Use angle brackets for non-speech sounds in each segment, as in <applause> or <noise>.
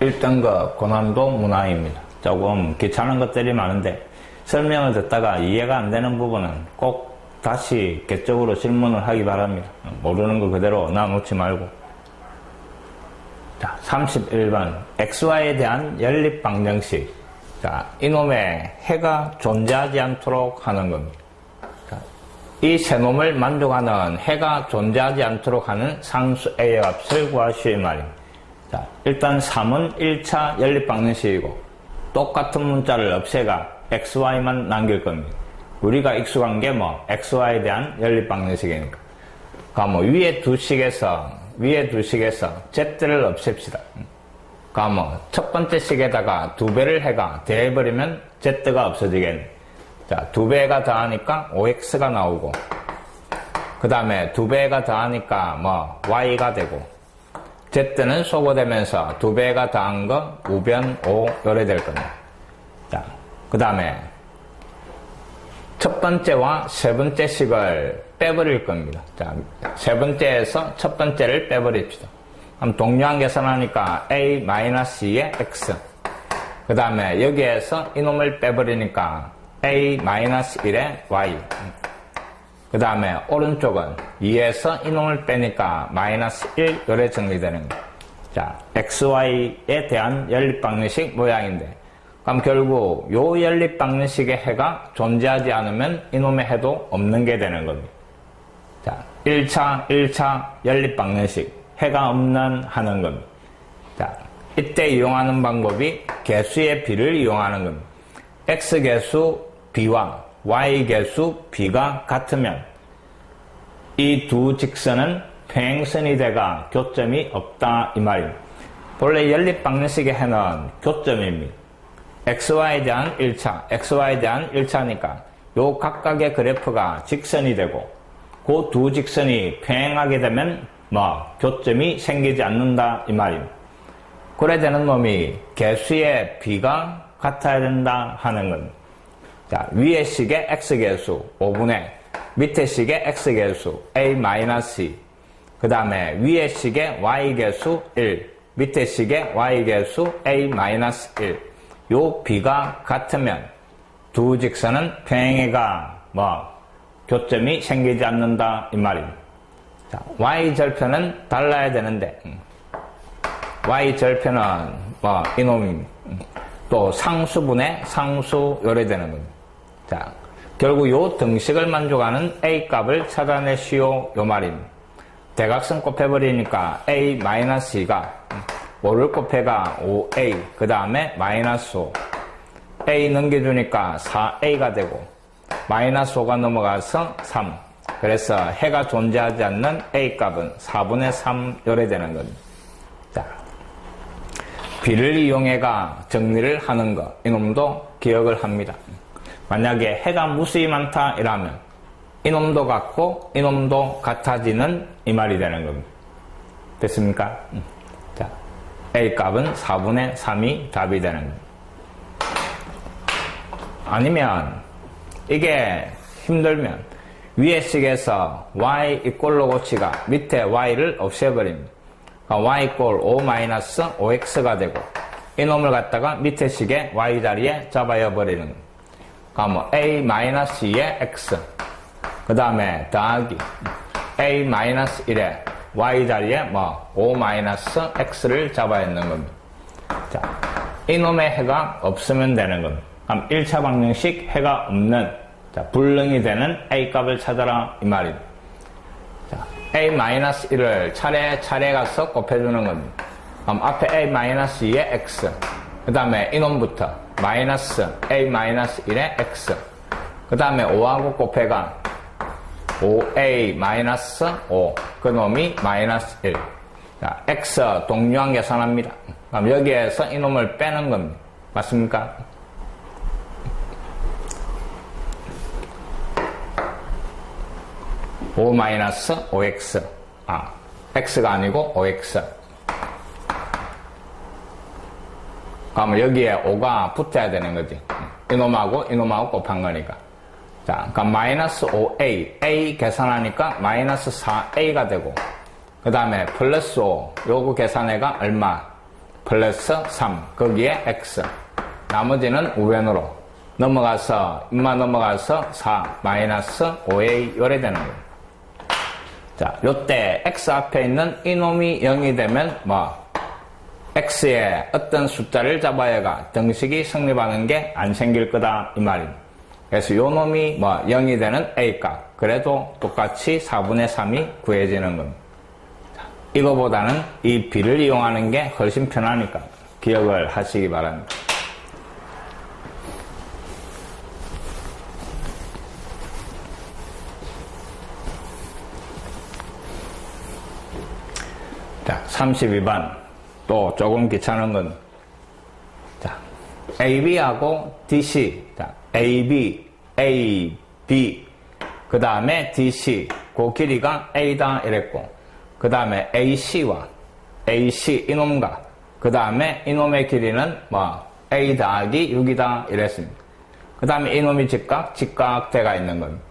1등급 고난도 문항입니다. 조금 귀찮은 것들이 많은데 설명을 듣다가 이해가 안 되는 부분은 꼭 다시 개적으로 질문을 하기 바랍니다. 모르는 거 그대로 놔놓지 말고. 자, 31번. XY에 대한 연립 방정식. 자, 이놈의 해가 존재하지 않도록 하는 겁니다. 자, 이 세 놈을 만족하는 해가 존재하지 않도록 하는 상수 A의 값을 구하시오 이 말입니다. 자, 일단 3은 1차 연립 방정식이고 똑같은 문자를 없애가 XY만 남길 겁니다. 우리가 익숙한 게 뭐 XY에 대한 연립 방정식이니까. 그러니까 뭐 위에 두 식에서 위에 두 식에서 Z를 없앱시다. 그러니까 뭐 첫 번째 식에다가 두 배를 해가 대해버리면 Z가 없어지겠네. 자, 두 배가 더하니까 OX가 나오고 그 다음에 두 배가 더하니까 뭐 Y가 되고 Z는 소거되면서 두 배가 더한 거 우변 O 요래 될 겁니다. 자, 그 다음에 첫 번째와 세 번째 식을 빼버릴 겁니다. 자, 세 번째에서 첫 번째를 빼버립시다. 그럼 동료한 계산하니까 A-2의 X. 그 다음에 여기에서 이놈을 빼버리니까 A-1의 Y. 그 다음에 오른쪽은 2에서 이놈을 빼니까 마이너스 1 요래 정리되는 거. 자, XY에 대한 연립방정식 모양인데 그럼 결국 요 연립방정식의 해가 존재하지 않으면 이놈의 해도 없는 게 되는 겁니다. 자, 1차, 1차 연립방정식 해가 없는 하는 겁니다. 자, 이때 이용하는 방법이 개수의 비를 이용하는 겁니다. X개수 B와 Y개수 B가 같으면 이 두 직선은 평행선이 돼가 교점이 없다 이 말입니다. 본래 연립 방정식의 해는 교점입니다. XY에 대한 1차, XY에 대한 1차니까 요 각각의 그래프가 직선이 되고 그 두 직선이 평행하게 되면 뭐 교점이 생기지 않는다 이 말입니다. 그래 되는 놈이 개수의 비가 같아야 된다 하는 겁니다. 자, 위의 식의 x개수 5분의 밑에 식의 x개수 a-2 그 다음에 위의 식의 y개수 1 밑에 식의 y개수 a-1 요 비가 같으면 두 직선은 평행해가 뭐 교점이 생기지 않는다 이 말입니다. 자, y 절편은 달라야 되는데 음. y 절편은 뭐 이놈 또 상수분의 상수 요래되는 겁니다. 자, 결국 요 등식을 만족하는 a 값을 찾아내시오 요 말입니다. 대각선 곱해버리니까 a-2가 뭐를 곱해가 5a 그 다음에 마이너스 5 a 넘겨주니까 4a가 되고 마이너스 5가 넘어가서 3 그래서 해가 존재하지 않는 a 값은 4분의 3 요래 되는 겁니다. 자, 비를 이용해가 정리를 하는 것 이놈도 기억을 합니다. 만약에 해가 무수히 많다 이라면 이놈도 같고 이놈도 같아지는 이 말이 되는 겁니다. 됐습니까? 음. 자, A 값은 4분의 3이 답이 되는 겁니다. 아니면 이게 힘들면 위에 식에서 y 이꼴로 고치가 밑에 y를 없애버립니다. y 이꼴 5-5x가 되고 이놈을 갖다가 밑에 식에 y 자리에 잡아여 버리는 겁니다. 그러면 a-2의 x 그 다음에 더하기 a-1에 y 자리에 뭐 5-x를 잡아야 하는 겁니다. 자, 이놈의 해가 없으면 되는 겁니다. 그럼 1차 방정식 해가 없는 자, 불능이 되는 a 값을 찾아라 이 말입니다. 자, a-1을 차례 차례 가서 곱해주는 겁니다. 그럼 앞에 a-2의 x 그 다음에 이놈부터 마이너스 a-1의 x 그 다음에 5하고 곱해가 5a 마이너스 5 그놈이 마이너스 1 자, x 동류항 계산합니다. 그럼 여기에서 이놈을 빼는 겁니다. 맞습니까? o 마이너스 5x 아 x가 아니고 5x 그러면 여기에 5가 붙어야 되는 거지. 이놈하고 이놈하고 곱한 거니까. 자, 그러니까 마이너스 5a, a 계산하니까 마이너스 4a가 되고, 그 다음에 플러스 5, 요거 계산해가 얼마? 플러스 3 거기에 x 나머지는 우변으로 넘어가서 인마 넘어가서 4 마이너스 5a 요래 되는 거예요. 자, 요때 x 앞에 있는 이놈이 0이 되면 뭐 x에 어떤 숫자를 잡아야가 등식이 성립하는 게 안 생길 거다 이 말입니다. 그래서 요 놈이 뭐 0이 되는 a값 그래도 똑같이 4분의 3이 구해지는 겁니다. 자, 이거보다는 이 b를 이용하는 게 훨씬 편하니까 기억을 하시기 바랍니다. 자, 32번. 또 조금 귀찮은 건, 자, AB하고 DC. 자, AB, A, B. 그 다음에 DC. 그 길이가 A다 이랬고. 그 다음에 AC와 AC 이놈과. 그 다음에 이놈의 길이는 뭐, A 더하기 6이다 이랬습니다. 그 다음에 이놈이 직각, 직각대가 있는 겁니다.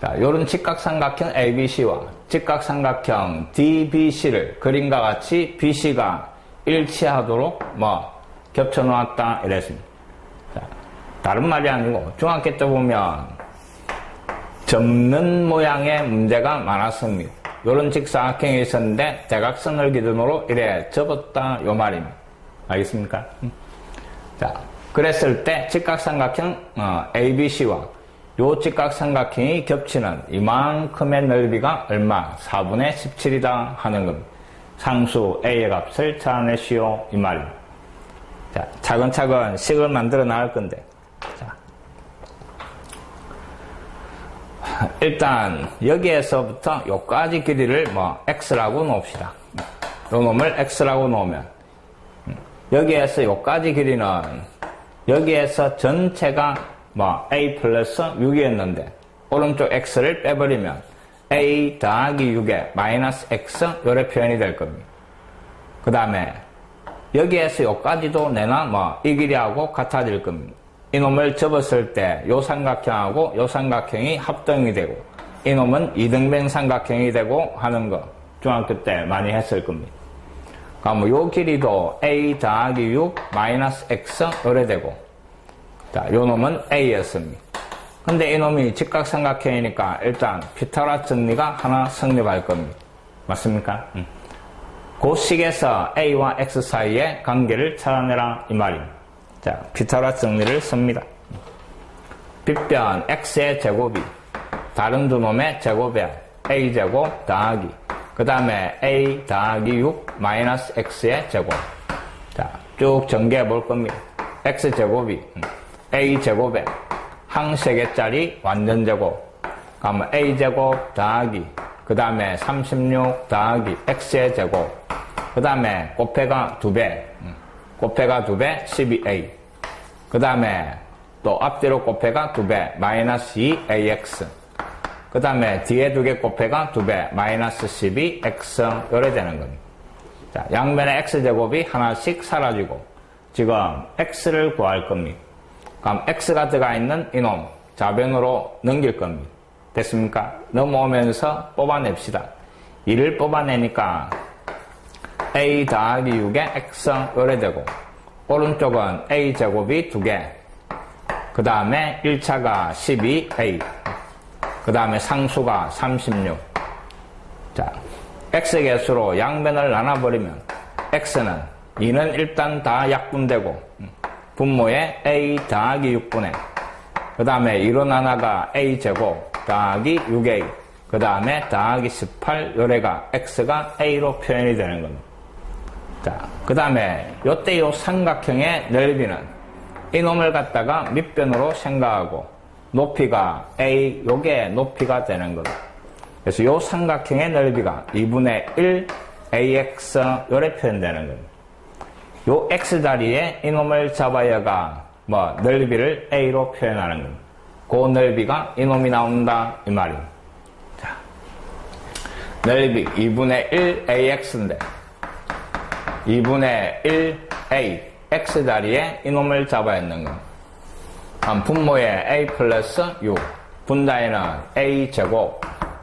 자, 요런 직각삼각형 ABC와 직각삼각형 DBC를 그림과 같이 BC가 일치하도록 뭐 겹쳐 놓았다 이랬습니다. 자, 다른 말이 아니고 중학교 때 보면 접는 모양의 문제가 많았습니다. 요런 직사각형이 있었는데 대각선을 기준으로 이래 접었다 요 말입니다. 알겠습니까? 음. 자, 그랬을 때 직각삼각형 어, ABC와 요 직각삼각형이 겹치는 이만큼의 넓이가 얼마? 4분의 17이다 하는 겁니다. 상수 A의 값을 찾아내시오 이 말입니다. 자, 차근차근 식을 만들어 나갈 건데 자, 일단 여기에서부터 요까지 길이를 뭐 x라고 놓읍시다. 요 놈을 x라고 놓으면 여기에서 요까지 길이는 여기에서 전체가 뭐 a 플러스 6이었는데 오른쪽 x를 빼버리면 a 더하기 6에 마이너스 x 요래 표현이 될 겁니다. 그 다음에 여기에서 여기까지도 내나 뭐 이 길이하고 같아질 겁니다. 이놈을 접었을 때 요 삼각형하고 요 삼각형이 합동이 되고 이놈은 이등변 삼각형이 되고 하는 거 중학교 때 많이 했을 겁니다. 그럼 요 길이도 a 더하기 6 마이너스 x 요래 되고 자, 요 놈은 a였습니다. 근데 이놈이 직각삼각형이니까 일단 피타고라스 정리가 하나 성립할 겁니다. 맞습니까? 음. 그 식에서 a와 x 사이의 관계를 찾아내라 이 말입니다. 자, 피타고라스 정리를 씁니다. 빗변 x의 제곱이 다른 두 놈의 제곱에 a제곱 더하기 그 다음에 a 더하기 6 마이너스 x의 제곱 자, 쭉 전개해 볼 겁니다. x제곱이 a제곱에 항 세 개짜리 완전제곱 그러면 a제곱 더하기 그 다음에 36 더하기 x의 제곱 그 다음에 곱해가 2배 곱해가 2배 12a 그 다음에 또 앞뒤로 곱해가 2배 마이너스 2ax 그 다음에 뒤에 두 개 곱해가 2배 마이너스 12x 요래 되는 겁니다. 자, 양면의 x제곱이 하나씩 사라지고 지금 x를 구할 겁니다. 그럼 x가 들어가 있는 이놈 좌변으로 넘길 겁니다. 됐습니까? 넘어오면서 뽑아냅시다. 2를 뽑아내니까 a 더하기 6에 x 요래 되고 오른쪽은 a 제곱이 2개 그 다음에 1차가 12a 그 다음에 상수가 36 자, x 개수로 양변을 나눠버리면 x는 2는 일단 다 약분되고 분모에 a 더하기 6분의 그 다음에 1로 나눠가 a제곱 더하기 6a 그 다음에 더하기 18 요래가 x가 a로 표현이 되는 겁니다. 자, 그 다음에 요때 요 삼각형의 넓이는 이놈을 갖다가 밑변으로 생각하고 높이가 a 요게 높이가 되는 겁니다. 그래서 요 삼각형의 넓이가 2분의 1 ax 요래 표현되는 겁니다. 요 x 자리에 이놈을 잡아야가 뭐 넓이를 a로 표현하는 겁니다. 그 넓이가 이놈이 나온다 이 말입니다. 자, 넓이 2분의 1 ax인데 2분의 1a x 자리에 이놈을 잡아야 하는 겁니다. 한 분모에 a 플러스 6 분자에는 a 제곱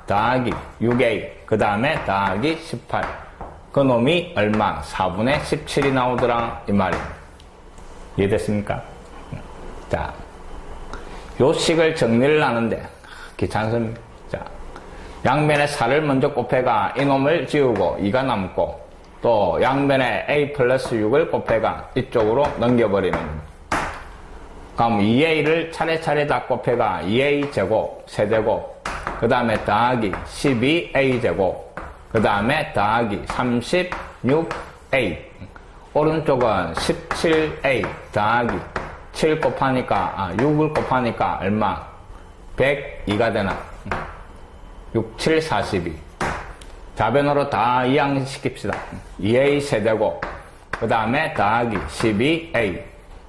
더하기 6a 그 다음에 더하기 18 그 놈이 얼마? 4분의 17이 나오더라. 이 말입니다. 이해됐습니까? 자, 요 식을 정리를 하는데, 귀찮습니다. 자, 양변에 4를 먼저 곱해가 이놈을 지우고 2가 남고, 또 양변에 a 플러스 6을 곱해가 이쪽으로 넘겨버리는 겁니다. 그럼 2a를 차례차례 다 곱해가 2a 제곱, 세제곱, 그 다음에 더하기 12a 제곱, 그 다음에 더하기 36a, 오른쪽은 17a 더하기 7 곱하니까, 아, 6을 곱하니까 얼마? 102가 되나? 6, 7, 42. 좌변으로 다 이항시킵시다. 2a 세제곱, 그 다음에 더하기 12a.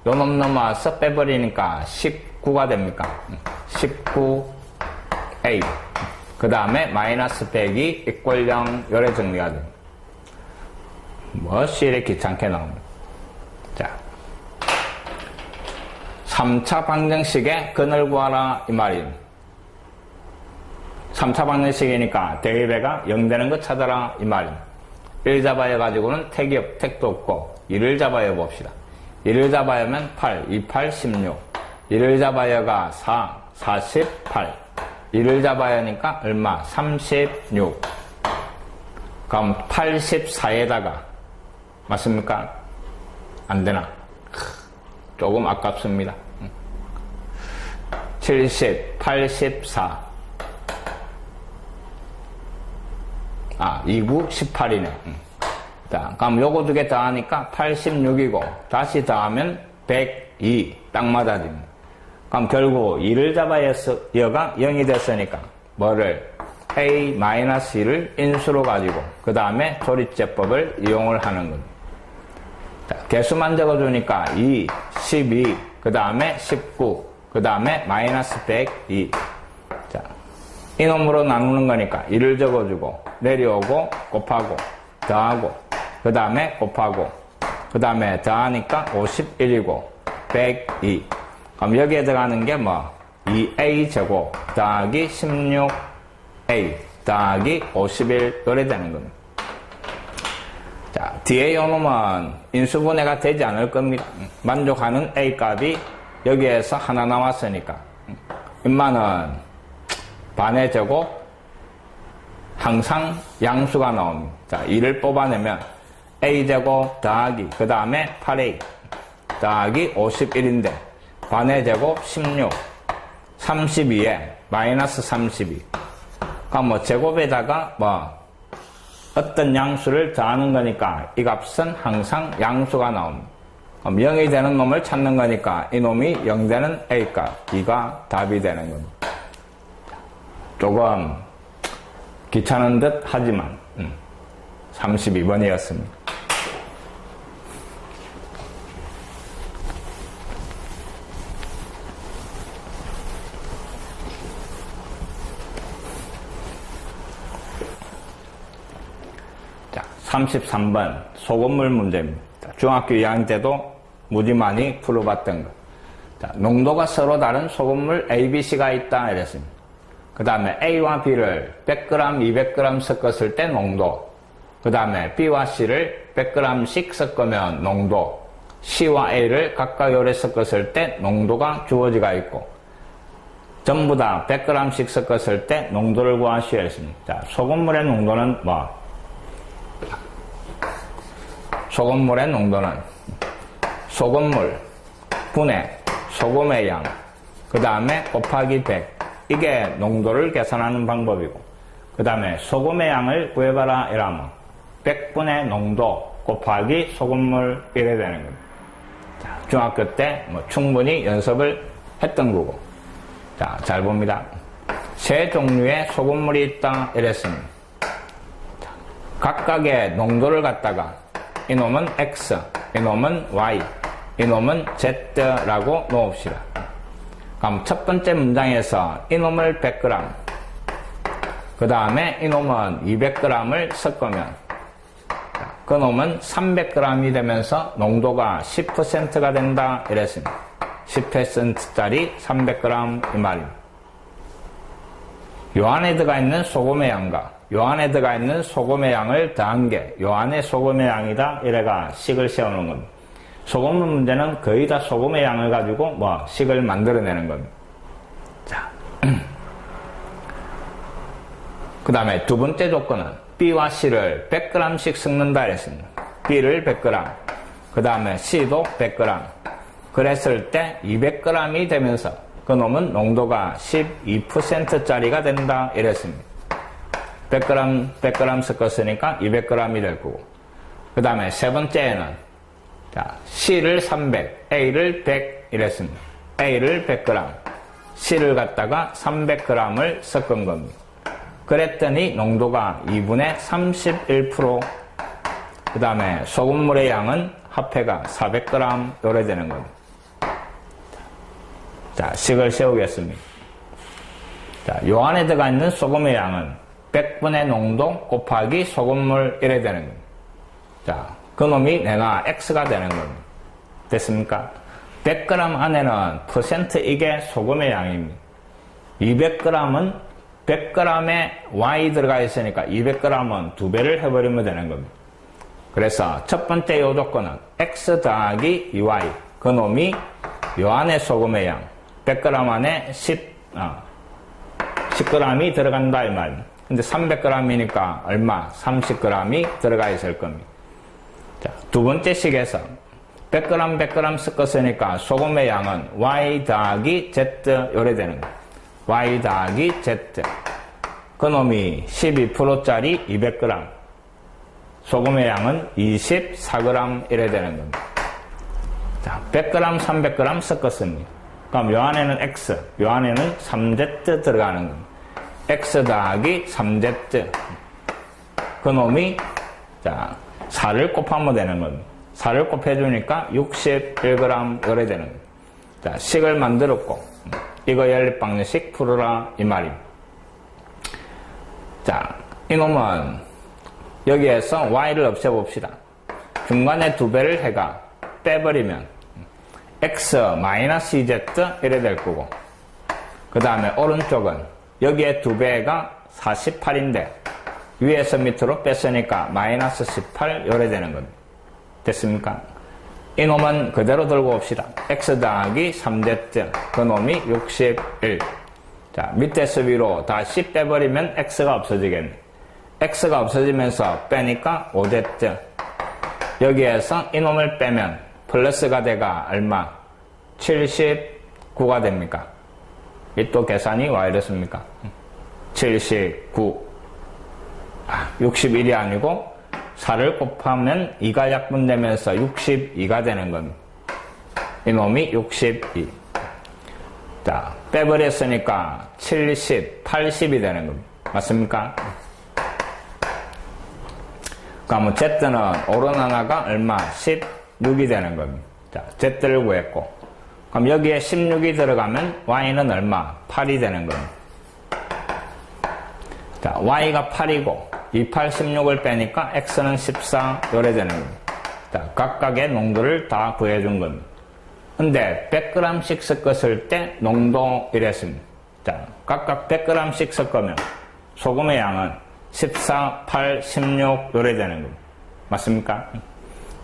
요놈 넘어와서 빼버리니까 19가 됩니까? 19a. 그 다음에 마이너스 100이 이꼴 0 요래 정리가 됩니다. 뭐시 이렇게 귀찮게 나옵니다. 자. 3차 방정식의 근을 구하라 이 말입니다. 3차 방정식이니까 대입배가 0 되는 거 찾아라 이 말입니다. 1 잡아야 가지고는 택이 없, 택도 없고 1을 잡아야 봅시다. 1을 잡아야면 8, 2, 8, 16. 1을 잡아야가 4, 48. 1을 잡아야 하니까 얼마? 36. 그럼 84에다가 맞습니까? 안 되나? 조금 아깝습니다. 70, 84. 아, 29, 18이네. 자, 그럼 요거 두 개 더하니까 86이고, 다시 더하면 102. 딱 맞아집니다. 그럼 결국 2를 잡아야 여가 0이 됐으니까, 뭐를? a-2를 인수로 가지고, 그 다음에 조립제법을 이용을 하는 겁니다. 자, 개수만 적어주니까 2, 12, 그 다음에 19, 그 다음에 마이너스 102. 자, 이놈으로 나누는 거니까 1을 적어주고, 내려오고, 곱하고, 더하고, 그 다음에 곱하고, 그 다음에 더하니까 51이고, 102. 그럼 여기에 들어가는 게 뭐? 2a 제곱 더하기 16a 더하기 51 요래 되는 겁니다. 자, 뒤에 요놈은 인수분해가 되지 않을 겁니다. 만족하는 a 값이 여기에서 하나 나왔으니까. 인마는 반의 제곱 항상 양수가 나옵니다. 자, 2를 뽑아내면 a제곱 더하기 그 다음에 8a 더하기 51인데 반의 제곱 16 32에 마이너스 32 그럼 뭐 제곱에다가 뭐 어떤 양수를 더하는 거니까 이 값은 항상 양수가 나옵니다. 그럼 0이 되는 놈을 찾는 거니까 이 놈이 0 되는 A값, 이가 답이 되는 겁니다. 조금 귀찮은 듯 하지만 32번이었습니다. 자, 33번 소금물 문제입니다. 중학교 2학년 때도 무지 많이 풀어봤던 것. 자, 농도가 서로 다른 소금물 A, B, C가 있다 이랬습니다. 그 다음에 A와 B를 100g, 200g 섞었을 때 농도. 그 다음에 B와 C를 100g씩 섞으면 농도. C와 A를 각각 요래 섞었을 때 농도가 주어지가 있고. 전부 다 100g씩 섞었을 때 농도를 구하시오 했습니다. 자, 소금물의 농도는 뭐? 소금물의 농도는 소금물 분해 소금의 양, 그 다음에 곱하기 100. 이게 농도를 계산하는 방법이고, 그 다음에 소금의 양을 구해봐라 이라면 100분의 농도 곱하기 소금물 이래 되는 겁니다. 자, 중학교 때 뭐 충분히 연습을 했던 거고. 자, 잘 봅니다. 세 종류의 소금물이 있다 이랬습니다. 자, 각각의 농도를 갖다가 이놈은 X, 이놈은 Y, 이놈은 Z라고 놓읍시다. 그럼 첫 번째 문장에서 이놈을 100g, 그 다음에 이놈은 200g을 섞으면 그 놈은 300g이 되면서 농도가 10%가 된다 이랬습니다. 10%짜리 300g 이 말입니다. 요 안에 들어가 있는 소금의 양과 요 안에 들어가 있는 소금의 양을 더한 게요 안에 소금의 양이다 이래가 식을 세우는 겁니다. 소금 문제는 거의 다 소금의 양을 가지고 뭐 식을 만들어내는 겁니다. 자, <clears throat> 그 다음에 두 번째 조건은 B와 C를 100g씩 섞는다 이랬습니다. B를 100g, 그 다음에 C도 100g. 그랬을 때 200g이 되면서 그놈은 농도가 12%짜리가 된다 이랬습니다. 100g, 100g 섞었으니까 200g이 될 거고. 그 다음에 세 번째에는 자, C를 300, A를 100 이랬습니다. A를 100g, C를 갖다가 300g을 섞은 겁니다. 그랬더니 농도가 2분의 31%, 그 다음에 소금물의 양은 합해가 400g 요래 되는 겁니다. 자, 식을 세우겠습니다. 자, 요 안에 들어가 있는 소금의 양은 100분의 농도 곱하기 소금물 이래 되는 겁니다. 자, 그놈이 내가 X가 되는 겁니다. 됐습니까? 100g 안에는 퍼센트 이게 소금의 양입니다. 200g은 100g에 Y 들어가 있으니까 200g은 두 배를 해버리면 되는 겁니다. 그래서 첫 번째 요 조건은 X 더하기 2Y 그 놈이 요 안에 소금의 양 100g 안에 10, 어, 10g이 들어간다 이 말입니다. 근데 300g이니까 얼마? 30g이 들어가 있을 겁니다. 자, 두 번째 식에서 100g, 100g 섞었으니까 소금의 양은 Y 더하기 Z 요래 되는 거예요. Y 더하기 Z. 그놈이 12%짜리 200g. 소금의 양은 24g 이래 되는 겁니다. 자, 100g, 300g 섞었습니다. 그럼 요 안에는 X, 요 안에는 3Z 들어가는 겁니다. X 더하기 3Z. 그놈이, 자, 4를 곱하면 되는 겁니다. 4를 곱해주니까 61g 요래 되는 겁니다. 자, 식을 만들었고, 이거 연립방정식 풀어라, 이 말입니다. 자, 이놈은 여기에서 y를 없애봅시다. 중간에 두 배를 해가 빼버리면 x 마이너스 2z 이래 될 거고 그 다음에 오른쪽은 여기에 두 배가 48인데 위에서 밑으로 뺐으니까 마이너스 18 요래 되는 겁니다. 됐습니까? 이놈은 그대로 들고 옵시다. x 더하기 3z 그놈이 61 자, 밑에서 위로 다시 빼버리면 x가 없어지겠네. x가 없어지면서 빼니까 5z. 여기에서 이놈을 빼면 플러스가 돼가 얼마? 79가 됩니까? 이 또 계산이 와 이렇습니까? 79. 아, 61이 아니고 4를 곱하면 2가 약분되면서 62가 되는 겁니다. 이놈이 62. 자, 빼버렸으니까 70, 80이 되는 겁니다. 맞습니까? 그러면 Z는 오른 하나가 얼마? 16이 되는 겁니다. 자, Z를 구했고. 그럼 여기에 16이 들어가면 Y는 얼마? 8이 되는 겁니다. 자, Y가 8이고, 28, 16을 빼니까 X는 14 요래 되는 겁니다. 자, 각각의 농도를 다 구해준 겁니다. 근데 100g씩 섞었을 때 농도 이랬습니다. 자, 각각 100g씩 섞으면 소금의 양은 14, 8, 16 요래 되는 겁니다. 맞습니까?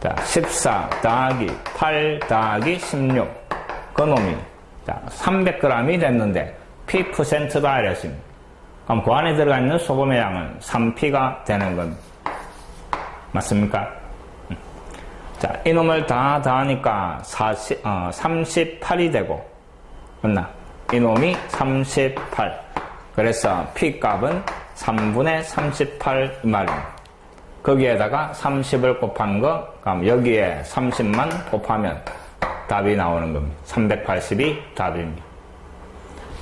자, 14 더하기 8 더하기 16 그놈이 자, 300g이 됐는데 P 퍼센트다 이랬습니다. 그럼 그 안에 들어가 있는 소금의 양은 3P가 되는 겁니다. 맞습니까? 자, 이놈을 다 더하니까 40, 어, 38이 되고, 맞나? 이놈이 38. 그래서 P 값은 3분의 38 말입니다. 거기에다가 30을 곱한 거, 그럼 여기에 30만 곱하면 답이 나오는 겁니다. 380이 답입니다.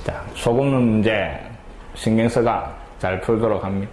자, 소금 문제 신경 써가 잘 풀도록 합니다.